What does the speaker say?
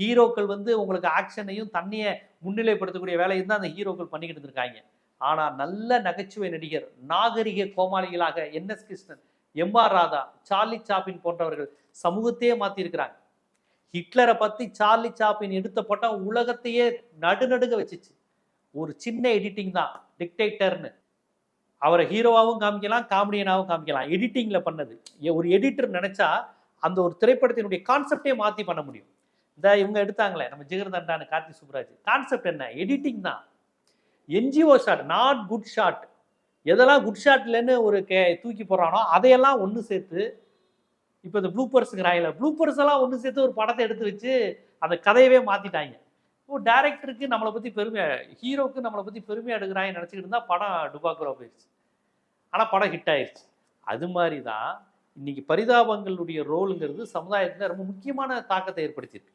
ஹீரோக்கள் வந்து உங்களுக்கு ஆக்ஷனையும் தண்ணியை முன்னிலைப்படுத்தக்கூடிய வேலையும் தான் அந்த ஹீரோக்கள் பண்ணிக்கிட்டு இருந்திருக்காங்க. ஆனால் நல்ல நகைச்சுவை நடிகர் நாகரிக கோமாளிகளாக N S Krishnan M R Radha Charlie Chaplin போன்றவர்கள் சமூகத்தையே மாற்றியிருக்கிறாங்க ஹிட்லரை பற்றி சார்லி சாப்பின் எடுத்த படம் உலகத்தையே நடுநடுங்க வச்சுச்சு. ஒரு சின்ன எடிட்டிங் தான் டிக்டேட்டர்னு அவரை ஹீரோவாகவும் காமிக்கலாம் காமெடியனாகவும் காமிக்கலாம். எடிட்டிங்கில் பண்ணது. ஒரு எடிட்டர் நினச்சா அந்த ஒரு திரைப்படத்தினுடைய கான்செப்டே மாற்றி பண்ண முடியும். இந்த இவங்க எடுத்தாங்களே நம்ம ஜிகர்தண்டான கார்த்தி சுப்ராஜ். கான்செப்ட் என்ன? எடிட்டிங் தான். NGO shot not good shot எதெல்லாம் குட் ஷாட்லன்னு ஒரு கே தூக்கி போடுறானோ அதையெல்லாம் ஒன்று சேர்த்து இப்போ இந்த ப்ளூப்பர்ஸுங்கிறாங்கல்ல ப்ளூப்பர்ஸ் எல்லாம் ஒன்று சேர்த்து ஒரு படத்தை எடுத்து வச்சு அந்த கதையவே மாற்றிட்டாங்க இப்போ டேரக்டருக்கு நம்மளை பற்றி பெருமையா ஹீரோக்கு நம்மளை பற்றி பெருமையாக எடுக்கிறாங்க நினச்சிக்கிட்டு இருந்தால் படம் டுபாக்குறா போயிடுச்சு. ஆனால் படம் ஹிட் ஆயிடுச்சு அது மாதிரி தான் இன்னைக்கு பரிதாபங்களுடைய ரோலுங்கிறது சமுதாயத்தில் ரொம்ப முக்கியமான தாக்கத்தை ஏற்படுத்தியிருக்கு.